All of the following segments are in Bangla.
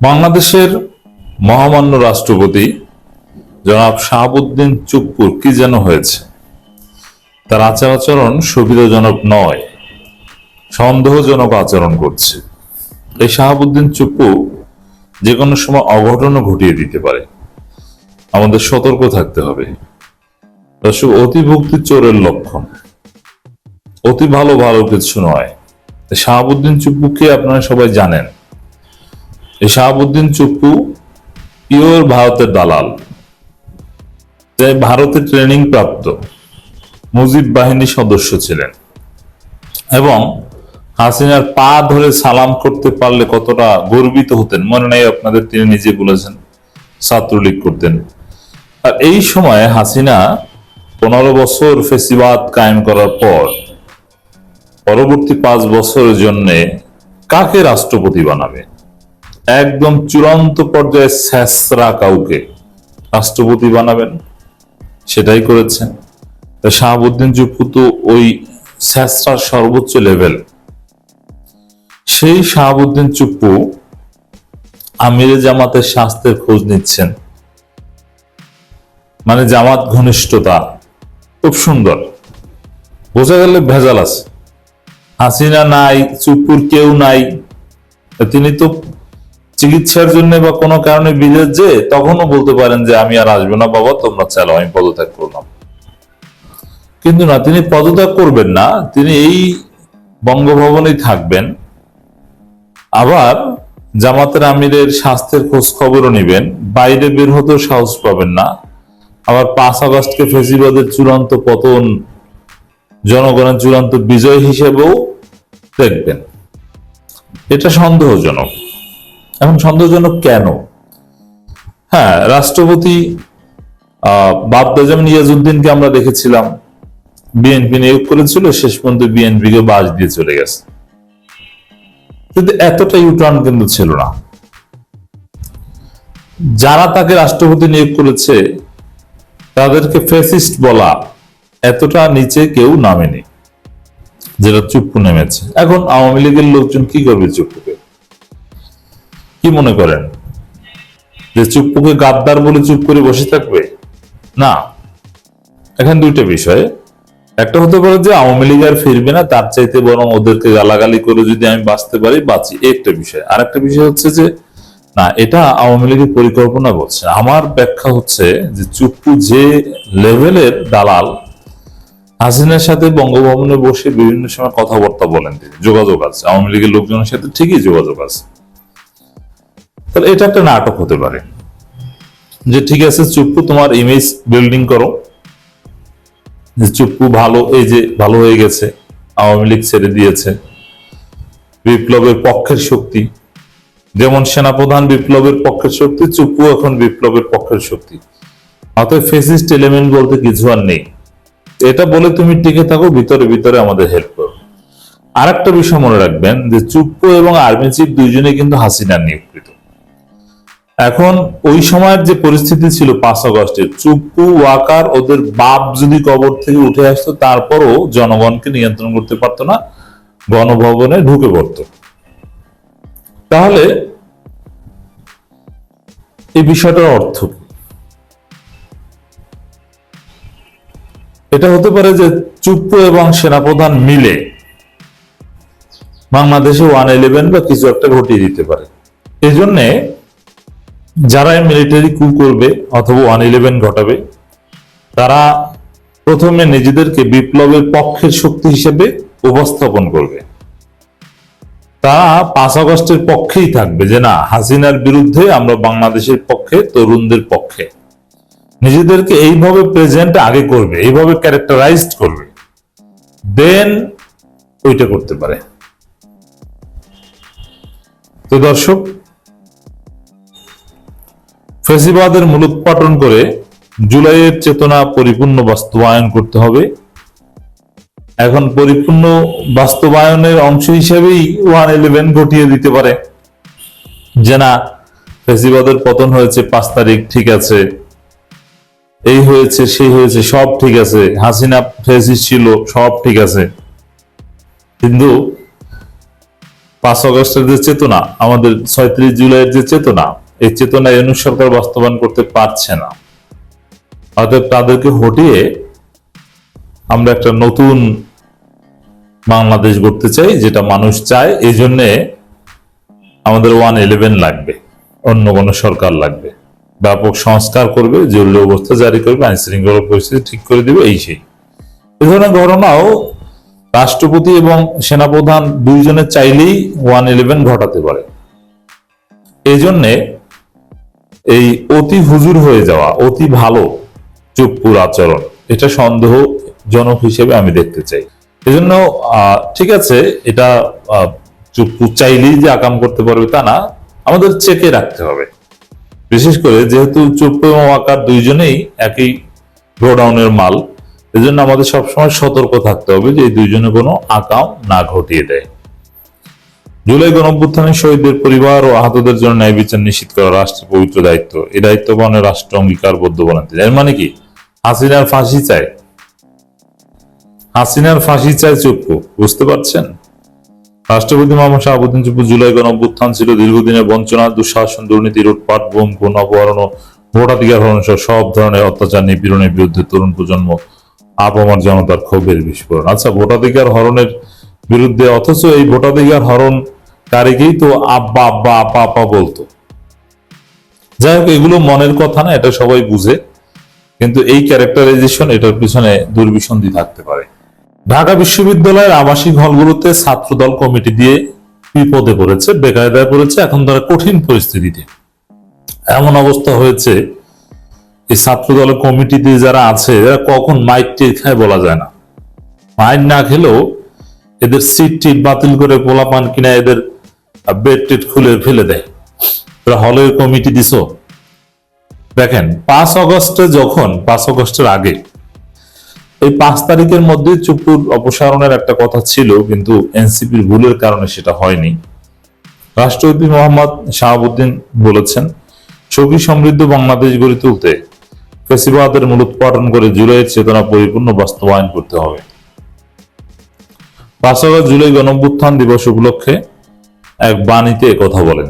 বাংলাদেশের মহামান্য রাষ্ট্রপতি জনাব শাহাবুদ্দিন চুপ্পুর কি যেন হয়েছে? তার আচার আচরণ সুবিধাজনক নয়, সন্দেহজনক আচরণ করছে। এই শাহাবুদ্দিন চুপ্পু যে কোনো সময় অঘটনও ঘটিয়ে দিতে পারে। আমাদের সতর্ক থাকতে হবে। দর্শক অতিভক্তি চোরের লক্ষণ। অতি ভালো ভালো কিছু নয়। শাহাবুদ্দিন চুপ্পুকে আপনারা সবাই জানেন? শাহাবুদ্দিন চুপ্পু, পিওর ভারতের দালাল। যে ভারতে ট্রেনিং প্রাপ্ত মুজিব বাহিনীর সদস্য ছিলেন। এবং হাসিনার পা ধরে সালাম করতে পারলে কতটা গর্বিত হতেন, মনে নাই আপনাদের, তিনি নিজে বলেছেন, ছাত্রলীগ করতেন। আর এই সময় হাসিনা পনেরো বছর ফেসিবাদ কায়েম করার পর পরবর্তী পাঁচ বছরের জন্যে কাকে রাষ্ট্রপতি বানাবে? একদম চূড়ান্ত পর্যায়ে স্যাসরা কাউকে রাষ্ট্রপতি বানাবেন, সেটাই করেছেন। শাহাবুদ্দিন জুপ্পু তো ওই স্যাসরার সর্বোচ্চ লেভেল সেই শাহাবুদ্দিন চুপ্পু আমিরে জামাতের স্বাস্থ্যের খোঁজ নিচ্ছেন। মানে জামাত ঘনিষ্ঠতা, খুব সুন্দর। বোঝা গেলে ভেজাল আছে। হাসিনা নাই, চুপুর কেউ নাই। তিনি তো চিকিৎসার জন্য বা কোনো কারণে বিদেশ যে তখনও বলতে পারেন যে আমি আর আসব না বাবা, তোমরা চালাও আমি পদত্যাগ করলাম। কিন্তু না, তিনি পদত্যাগ করবেন না, তিনি এই বঙ্গভবনেই থাকবেন। আবার জামাতের আমিরের স্বাস্থ্যের খোঁজ খবরও নেবেন। বাইরে বের হতেও সাহস পাবেন না। আবার পাঁচ আগস্টকে ফেসিবাদের চূড়ান্ত পতন, জনগণের চূড়ান্ত বিজয় হিসেবেও দেখবেন। এটা সন্দেহজনক। এখন সন্দেহজনক কেন? হ্যাঁ রাষ্ট্রপতি বাবদা যেমন ইয়াজউদ্দিনকে আমরা দেখেছিলাম। বিএনপি নিয়োগ করেছিল, শেষ পর্যন্ত বিএনপি কে বাজ দিয়ে চলে গেছে। কিন্তু এতটা ইউটার্ন কিন্তু ছিল না। যারা তাকে রাষ্ট্রপতি নিয়োগ করেছে, তাদেরকে ফেসিস্ট বলা এতটা নিচে কেউ নামেনি, যেটা চুপ্পু নেমেছে। এখন আওয়ামী লীগের লোকজন কি করবে চুপ্পুকে কি মনে করেন? যে চুপ্পুকে গাদ্দার বলে চুপ করে বসে থাকবে? না। এখন দুইটা বিষয়। একটা হতে পারে যে আওয়ামী লীগ আর ফিরবে না, তার চাইতে বরং ওদেরকে গালাগালি করে যদি আমি বাঁচতে পারি, বাঁচি। একটা বিষয়। আর একটা বিষয় হচ্ছে যে, না, এটা আওয়ামী লীগের পরিকল্পনা করছে আমার ব্যাখ্যা হচ্ছে যে চুপ্পু যে লেভেলের দালাল, হাসিনার সাথে বঙ্গভবনে বসে বিভিন্ন সময় কথাবার্তা বলেন তিনি। যোগাযোগ আছে। আওয়ামী লীগের লোকজনের সাথে ঠিকই যোগাযোগ আছে। তাহলে এটা একটা নাটক হতে পারে। যে ঠিক আছে, চুপ্পু তোমার ইমেজ বিল্ডিং করো। চুপ্পু ভালো, এই যে ভালো হয়ে গেছে, আওয়ামী লীগ ছেড়ে দিয়েছে। বিপ্লবের পক্ষের শক্তি। যেমন সেনাপ্রধান বিপ্লবের পক্ষের শক্তি, চুপ্পু এখন বিপ্লবের পক্ষের শক্তি। অতএব ফেসিস্ট এলিমেন্ট বলতে কিছু আর নেই। এটা বলে তুমি টিকে থাকো, ভিতরে ভিতরে আমাদের হেল্প করো। আর একটা বিষয় মনে রাখবেন, যে চুপ্পু এবং আর্মি চিফ দুইজনে কিন্তু হাসিনার নিয়োগকৃত। এখন ওই সময়ের যে পরিস্থিতি ছিল পাঁচ আগস্টের চুপ্পু ওয়াকার ওদের বাপ যদি কবর থেকে উঠে আসতো, তারপরও জনগণকে নিয়ন্ত্রণ করতে পারতো না, গণভবনে ঢুকে পড়তো। তাহলে এই বিষয়টার অর্থ এটা হতে পারে যে চুপ্পু এবং সেনাপ্রধান মিলে বাংলাদেশে ওয়ান ইলেভেন বা কিছু একটা ঘটিয়ে দিতে পারে। এই জন্যে যারা মিলিটারি কু করবে অথবা ওয়ান ইলেভেন ঘটাবে, তারা প্রথমে নিজেদেরকে বিপ্লবের পক্ষের শক্তি হিসেবে উপস্থাপন করবে। তারা পাঁচ আগস্টের পক্ষেই থাকবে যে না, হাসিনার বিরুদ্ধে আমরা বাংলাদেশের পক্ষে, তরুণদের পক্ষে। নিজেদেরকে এইভাবে প্রেজেন্ট আগে করবে, এইভাবে ক্যারেক্টারাইজড করবে। দেন ওইটা করতে পারে। তো দর্শক ফেসিবাদের মূলোৎপাটন করে জুলাইয়ের চেতনা পরিপূর্ণ বাস্তবায়ন করতে হবে। এখন পরিপূর্ণ বাস্তবায়নের অংশ হিসেবেই ওয়ান ইলেভেন ঘটিয়ে দিতে পারে। যে না ফেসিবাদের পতন হয়েছে পাঁচ তারিখ, ঠিক আছে। এই হয়েছে, সেই হয়েছে, সব ঠিক আছে। হাসিনা ফেসিস ছিল, সব ঠিক আছে। কিন্তু পাঁচ আগস্টের যে চেতনা, আমাদের ছয়ত্রিশ জুলাইয়ের যে চেতনা এই চেতনা ইউনুস সরকার বাস্তবায়ন করতে পারছে না। অর্থাৎ তাদেরকে হটিয়ে আমরা একটা নতুন বাংলাদেশ গড়তে চাই, যেটা মানুষ চায়। এই জন্যে আমাদের ওয়ান ইলেভেন লাগবে, অন্য কোনো সরকার লাগবে। ব্যাপক সংস্কার করবে, জরুরি অবস্থা জারি করবে আইন শৃঙ্খলা পরিস্থিতি ঠিক করে দিবে, এই সেই। এ ধরনের ঘটনাও রাষ্ট্রপতি এবং সেনাপ্রধান দুইজনে চাইলেই ওয়ান ইলেভেন ঘটাতে পারে। এই জন্যে এই অতি হুজুর হয়ে যাওয়া, অতি ভালো চুপ্পুর আচরণ, এটা সন্দেহজনক হিসেবে আমি দেখতে চাই। এজন্য ঠিক আছে, এটা চুপ্পু চাইলেই যে আকাম করতে পারবে তা না, আমাদের চেকে রাখতে হবে। বিশেষ করে যেহেতু চুপ্পু এবং আকার দুইজনেই একই গোডাউনের মাল, এজন্য আমাদের সবসময় সতর্ক থাকতে হবে যে এই দুইজনে কোনো আকাম না ঘটিয়ে দেয়। জুলাই গণঅভ্যুত্থানের শহীদদের পরিবার ও আহতদের জন্য ন্যায় বিচার নিশ্চিত করা রাষ্ট্রের পবিত্র দায়িত্ব। এই দায়িত্ব পালনে রাষ্ট্র অঙ্গীকারবদ্ধ বলেন তিনি এর মানে কি? হাসিনার ফাঁসি চায় হাসিনার ফাঁসি চায় চুপ্পু বুঝতে পারছেন? রাষ্ট্রপতি মোহাম্মদ শাহাবুদ্দিন চুপ্পু জুলাই গণঅভ্যুত্থান ছিল দীর্ঘদিনের বঞ্চনা দুঃশাসন, দুর্নীতি, লুটপাট, বোম, খুন, অপহরণ ও ভোটাধিকার হরণ সহ সব ধরনের অত্যাচার, নিপীড়নের বিরুদ্ধে তরুণ প্রজন্ম আপামার জনতার ক্ষোভের বিস্ফোরণ। আচ্ছা ভোটাধিকার হরণের বিরুদ্ধে অথচ এই ভোটাধিকার হরণকারীকেই তো আব্বা আব্বা, আপা আপা বলতো। যাই হোক, এগুলো মনের কথা না, এটা সবাই বুঝে। কিন্তু এই ক্যারেক্টারাইজেশন এটার পিছনে দুর্বিসন্ধি থাকতে পারে। ঢাকা বিশ্ববিদ্যালয়ের আবাসিক হলগুলোতে ছাত্রদল কমিটি দিয়ে বিপদে পড়েছে, বেকায়দায় পড়েছে, এখন তারা কঠিন পরিস্থিতিতে। এমন অবস্থা হয়েছে, এই ছাত্রদলের কমিটিতে যারা আছে, এরা কখন মাইক টির খায় বলা যায় না। মাইক না খেলেও এদের সিট টিট বাতিল করে পোলাপান কিনা এদের বেড টেট খুলে ফেলে দেয়। হলের কমিটি দিছ। দেখেন, পাঁচ অগস্টে যখন, পাঁচ অগস্টের আগে, এই পাঁচ তারিখের মধ্যে চুপুর অপসারণের একটা কথা ছিল, কিন্তু এনসিপির ভুলের কারণে সেটা হয়নি। রাষ্ট্রপতি মোহাম্মদ শাহাবুদ্দিন বলেছেন সখী সমৃদ্ধ বাংলাদেশ গড়ে তুলতে ফেসিবাদের মূলোৎপাটন করে জুলাইয়ের চেতনা পরিপূর্ণ বাস্তবায়ন করতে হবে। পাঁচ আগস্ট জুলাই গণঅভ্যুত্থান দিবস উপলক্ষে এক বাণীতে কথা বলেন।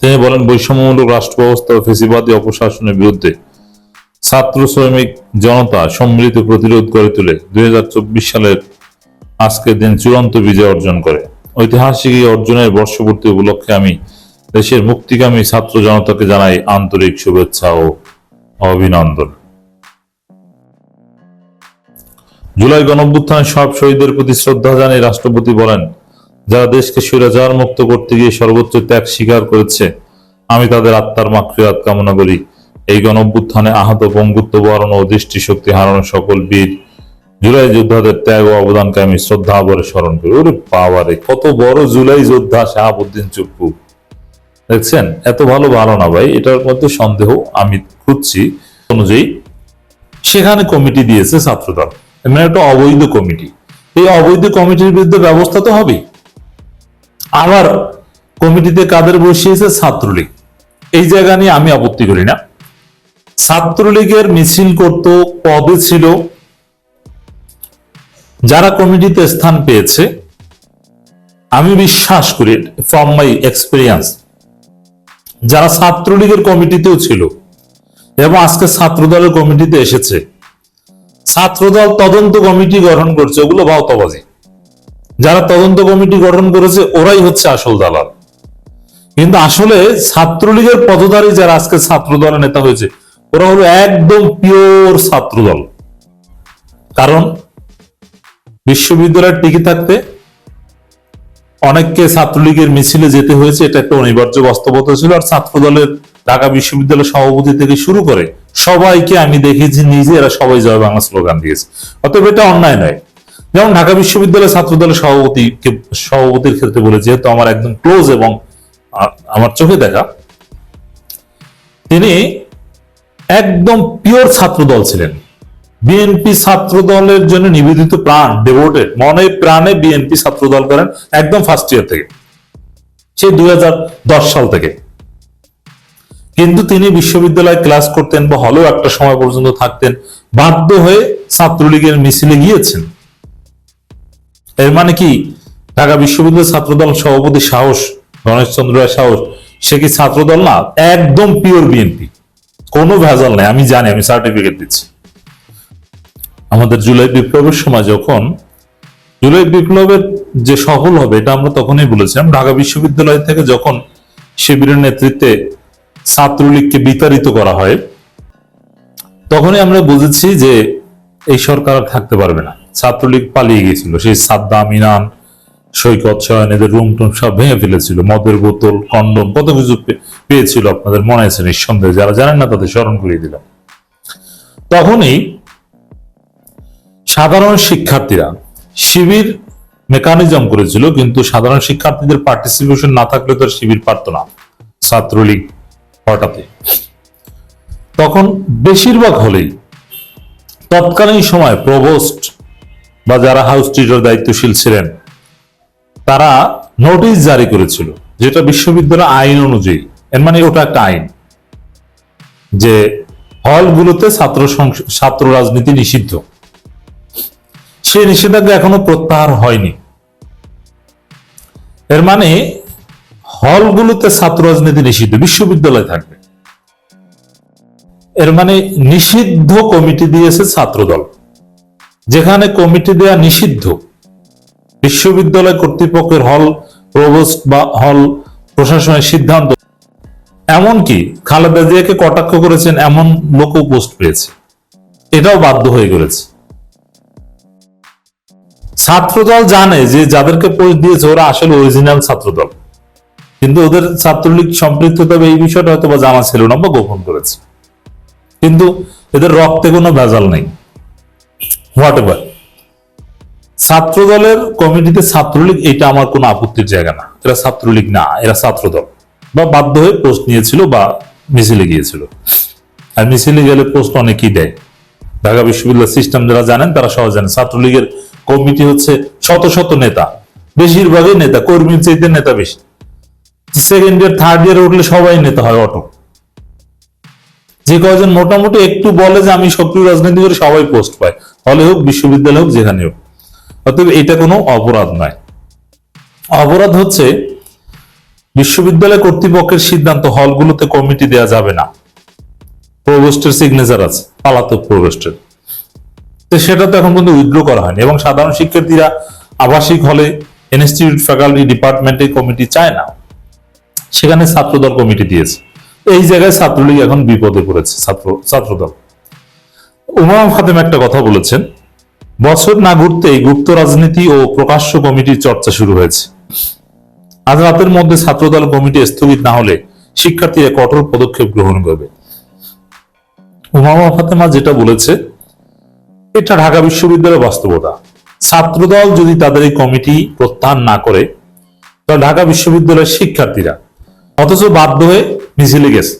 তিনি বলেন, বৈষম্যমূলক রাষ্ট্র ব্যবস্থা ও ফেসিবাদী অপশাসনের বিরুদ্ধে ছাত্র শ্রমিক জনতা সম্মিলিত প্রতিরোধ গড়ে তুলে দুই সালের আজকের দিন চূড়ান্ত বিজয় অর্জন করে। ঐতিহাসিক এই অর্জনের বর্ষপূর্তি উপলক্ষে আমি দেশের মুক্তিকামী ছাত্র জনতাকে জানাই আন্তরিক শুভেচ্ছা ও অভিনন্দন। জুলাই গণঅভ্যুত্থানের সব শহীদদের প্রতি শ্রদ্ধা জানিয়ে রাষ্ট্রপতি বলেন যারা দেশকে স্বৈরাচার মুক্ত করতে গিয়ে সর্বোচ্চ ত্যাগ স্বীকার করেছে, আমি তাদের আত্মার মাকফিরাত কামনা করি। এই গণঅভ্যুত্থানে আহত পঙ্গুত্ব বরণ ও দৃষ্টিশক্তি হারানো সকল বীর জুলাই যোদ্ধাদের ত্যাগ ও অবদানকে আমি শ্রদ্ধা ভরে স্মরণ করি। ওরে বাবারে, কত বড় জুলাই যোদ্ধা শাহাবুদ্দিন চুপ্পু। দেখছেন, এত ভালো ভালো না ভাই, এটার মধ্যে সন্দেহ আমি খুঁজছি। অনুযায়ী, সেখানে কমিটি দিয়েছে ছাত্রদল। মানে একটা অবৈধ কমিটি। এই অবৈধ কমিটির বিরুদ্ধে ব্যবস্থা তো হবেই। আবার কমিটিতে কাদের বসিয়েছে? ছাত্রলীগ। এই জায়গা নিয়ে আমি আপত্তি করি না। ছাত্রলীগের মিছিল করত, পদে ছিল। যারা কমিটিতে স্থান পেয়েছে, আমি বিশ্বাস করি ফ্রম মাই এক্সপিরিয়েন্স যারা ছাত্রলীগের কমিটিতেও ছিল এবং আজকে ছাত্রদলের কমিটিতে এসেছে, ছাত্রদল তদন্ত কমিটি গঠন করছে, ওগুলো ভাওতাবাজি। যারা তদন্ত কমিটি গঠন করেছে, ওরাই হচ্ছে আসল দালাল। কিন্তু আসলে ছাত্রলীগের পদধারী যারা আজকে ছাত্র দলের নেতা হয়েছে, ওরা হলো একদম পিওর ছাত্রদল। কারণ বিশ্ববিদ্যালয়ের টিকে থাকতে অনেককে ছাত্রলীগের মিছিলে যেতে হয়েছে, এটা একটা অনিবার্য বাস্তবতা ছিল। আর ছাত্র দলের ঢাকা বিশ্ববিদ্যালয় সভাপতি থেকে শুরু করে সবাইকে আমি দেখেছি, নিজে এরা সবাই জয় বাংলা স্লোগান দিয়েছে। অতএব এটা অন্যায় নয়। যেমন ঢাকা বিশ্ববিদ্যালয় ছাত্র দলের সভাপতি সভাপতির ক্ষেত্রে বলে যেহেতু আমার একদম ক্লোজ এবং আমার চোখে দেখা, তিনি একদম পিওর ছাত্র দল ছিলেন। বিএনপি ছাত্র দলের জন্য নিবেদিত প্রাণ ডেভোটেড মনে প্রাণে বিএনপি ছাত্র দল করেন একদম ফার্স্ট ইয়ার থেকে, সেই দুই সাল থেকে। কিন্তু তিনি বিশ্ববিদ্যালয়ে ক্লাস করতেন বা হলেও একটা সময় পর্যন্ত থাকতেন, বাধ্য হয়ে ছাত্রলীগের মিছিলে গিয়েছেন। এর মানে কি? ঢাকা বিশ্ববিদ্যালয় ছাত্রদল সভাপতি সাহস গণেশ চন্দ্র সাহস, সে কি ছাত্রদল না? একদম পিওর বিএনপি। কোনো ভেজাল নাই, আমি জানি, আমি সার্টিফিকেট দিচ্ছি। আমাদের জুলাই বিপ্লবের সময় যখন, জুলাই বিপ্লবের যে সফল হবে, এটা আমরা তখনই বলেছিলাম, ঢাকা বিশ্ববিদ্যালয় থেকে যখন শিবিরের নেতৃত্বে ছাত্রলীগকে বিতাড়িত করা হয়, তখনই আমরা বুঝেছি যে এই সরকার আর থাকতে পারবে না। ছাত্রলীগ পালিয়ে গিয়েছিল। সেই সাদ্দাম ইনান সৈকত সয়ন এদের রুম টুম সব ভেঙে ফেলেছিল। মদের বোতল, কন্ডম, কত কিছু পেয়েছিল আপনাদের, মনে আছে নিঃসন্দেহে? যারা জানেন না, তাদের স্মরণ করিয়ে দিলাম। তখনই সাধারণ শিক্ষার্থীরা শিবির মেকানিজম করেছিল, কিন্তু সাধারণ শিক্ষার্থীদের পার্টিসিপেশন না থাকলে তো শিবির পারত না ছাত্রলীগ হঠাৎই তখন বেশিরভাগ হলেই তৎকালীন সময় প্রভোস্ট বা যারা হাউস টিচার দায়িত্বশীল ছিলেন, তারা নোটিশ জারি করেছিল যেটা বিশ্ববিদ্যালয় আইন অনুযায়ী, এর মানে ওটা একটা আইন, যে হলগুলোতে ছাত্র ছাত্র রাজনীতি নিষিদ্ধ। সেই নিষেধাজ্ঞা এখনও প্রত্যাহার হয়নি। এর মানে হলগুলোতে ছাত্র রাজনীতি নিষিদ্ধ, বিশ্ববিদ্যালয় থাকবে। এর মানে নিষিদ্ধ কমিটি দিয়েছে ছাত্রদল। যেখানে কমিটি দেয়া নিষিদ্ধ। বিশ্ববিদ্যালয় কর্তৃপক্ষের হল, প্রভোস্ট বা হল প্রশাসনের সিদ্ধান্ত। এমনকি খালেদা জিয়াকে কটাক্ষ করেছেন এমন লোকও পোস্ট পেয়েছে। এটাও বাধ্য হয়ে করেছে ছাত্রদল জানে যে যাদেরকে পোস্ট দিয়েছে ওরা আসলে অরিজিনাল ছাত্রদল। কিন্তু ওদের ছাত্রলীগ সম্পৃক্ততা এই বিষয়টা হয়তো বা জানা ছিল না বা গোপন করেছে। কিন্তু এদের রক্তে কোনো ভেজাল নেই। হোয়াট এভার ছাত্রদলের কমিটিতে ছাত্রলীগ, এটা আমার কোনো আপত্তির জায়গা না। এরা ছাত্রলীগ না, এরা ছাত্রদল। বা বাধ্য হয়ে পোস্ট নিয়েছিল বা মিছিলে গিয়েছিল। আর মিছিলে গেলে পোস্ট অনেকেই দেয়। ঢাকা বিশ্ববিদ্যালয় সিস্টেম যারা জানেন, তারা সহজ জানেন। ছাত্রলীগের কমিটি হচ্ছে শত শত নেতা। বেশিরভাগই নেতা, কর্মীর চাইতে নেতা বেশি। সেকেন্ড ইয়ার থার্ড ইয়ার উঠলে সবাই নেতা হয় অটো। যে কয়জন মোটামুটি একটু বলে যে আমি সক্রিয় রাজনীতি করে সবাই পোস্ট পায়। হলে হোক, বিশ্ববিদ্যালয় হোক যেখানে হোক। অতএব এটা কোনো অপরাধ নয়। অপরাধ হচ্ছে, বিশ্ববিদ্যালয় কর্তৃপক্ষের সিদ্ধান্ত হলগুলোতে কমিটি দেয়া যাবে না। প্রভোস্টের সিগনেচার আছে, পালাতক প্রভোস্টের। তো সেটা তো এখন পর্যন্ত উইথড্র করা হয়নি, এবং সাধারণ শিক্ষার্থীরা আবাসিক হলে ইনস্টিটিউট ফ্যাকাল্টি ডিপার্টমেন্টে কমিটি চায় না। সেখানে ছাত্রদল কমিটি দিয়েছে। এই জায়গায় ছাত্রলীগ এখন বিপদে পড়েছে, ছাত্র, ছাত্রদল। উমাম খাতেম একটা কথা বলেছেন, বছর না ঘুরতেই গুপ্ত রাজনীতি ও প্রকাশ্য কমিটির চর্চা শুরু হয়েছে। আজ রাতের মধ্যে ছাত্রদল কমিটি স্থগিত না হলে শিক্ষার্থীরা কঠোর পদক্ষেপ গ্রহণ করবে। উমামা ফাতেমা যেটা বলেছে, এটা ঢাকা বিশ্ববিদ্যালয়ের বাস্তবতা। ছাত্রদল যদি তাদের এই কমিটি প্রত্যাহার না করে, তাহলে ঢাকা বিশ্ববিদ্যালয়ের শিক্ষার্থীরা অথচ বাধ্য হয়ে মিছিলে গেছে।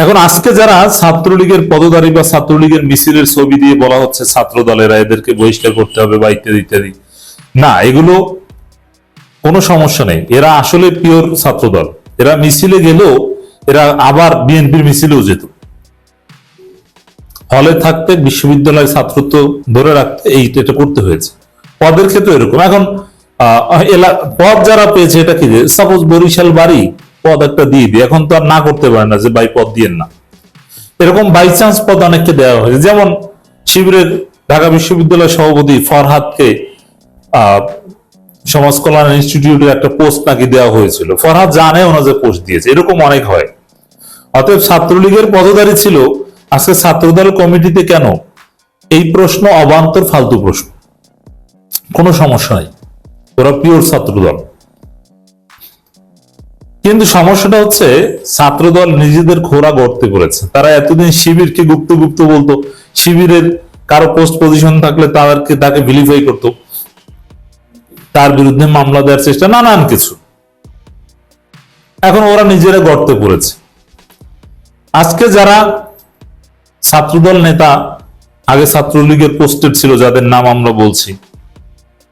এখন আজকে যারা ছাত্রলীগের পদধারী বা ছাত্রলীগের মিছিলের ছবি দিয়ে বলা হচ্ছে ছাত্র দলেরা এদেরকে বহিষ্কার করতে হবে বা ইত্যাদি ইত্যাদি, না, এগুলো কোনো সমস্যা নেই। এরা আসলে পিওর ছাত্রদল। এরা মিছিলে গেলেও এরা আবার বিএনপির মিছিলেও যেত। হলে থাকতে বিশ্ববিদ্যালয় ছাত্রত্ব ধরে রাখতে এই এটা করতে হয়েছে। পদের ক্ষেত্রে এরকম। এখন পদ যারা পেয়েছে, এটা কি সাপোজ বরিশাল বাড়ি পদ একটা দিয়ে দিই। এখন তো আর না করতে পারে না যে বাই পদ দিয়েন না। এরকম বাই চান্স পদ অনেককে দেওয়া হয়েছে যেমন শিবিরের ঢাকা বিশ্ববিদ্যালয় সভাপতি ফরহাদকে সমাজ কল্যাণ ইনস্টিটিউটের একটা পোস্ট নাকি দেওয়া হয়েছিল। ফরহাদ জানেও না যে পোস্ট দিয়েছে। এরকম অনেক হয়। অতএব ছাত্রলীগের পদধারী ছিল। আজকে ছাত্রদল কমিটিতে কেন? এই প্রশ্ন অবান্তর ফালতু প্রশ্ন। কোনো সমস্যা নাই। ওরা পিওর ছাত্রদল। কিন্তু সমস্যাটা হচ্ছে ছাত্রদল নিজেদের খোরা গড়তে করেছে। তারা এতদিন শিবিরকে গুপ্ত গুপ্ত বলতো, শিবিরের কারও পোস্ট পজিশন থাকলে তাদেরকে, তাকে ভিলিফাই করতো। তার বিরুদ্ধে মামলা দেওয়ার চেষ্টা, নানান কিছু। এখন ওরা নিজেরা গড়তে পড়েছে আজকে যারা ছাত্রদল নেতা, আগে ছাত্রলীগের পোস্টেড ছিল, যাদের নাম আমরা বলছি